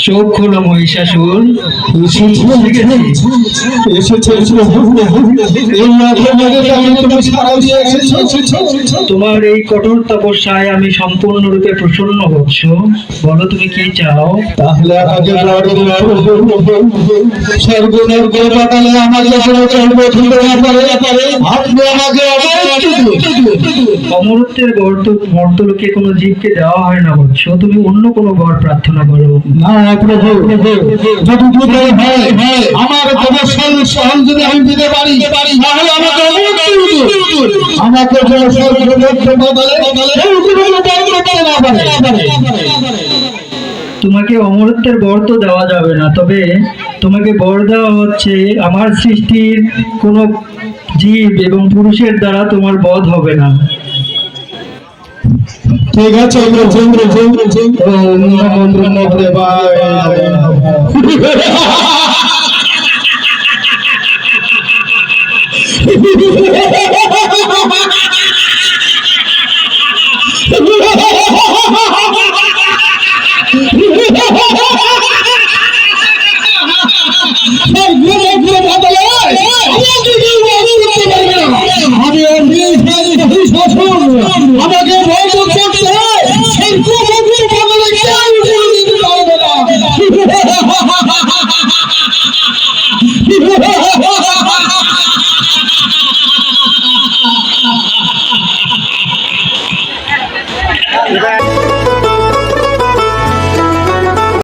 চোখ খোলো মহিষাসুর তোমার এই কঠোর তপস্যায় আমি সম্পূর্ণরূপে প্রসন্ন হচ্ছ। বলো তুমি কি চাও? তাহলে আমাকে আমাকে অমরত্বের গর্ত মর্তলোকে কোনো জীবকে দেওয়া হয় না বৎস। তুমি অন্য কোনো বর প্রার্থনা করো। না, প্রভু আমার সহন যদি আমি দিতে পারি, তাহলে আমাকে। আমাকে সর্বদত্ত বদলে তোমাকে অমরত্বের বর তো দেওয়া যাবে না তবে তোমাকে বর দেওয়া হচ্ছে আমার সৃষ্টির কোনো জীব এবং পুরুষের দ্বারা তোমার বধ হবে না। ঠিক আছে আমাকে বন্ধ করতে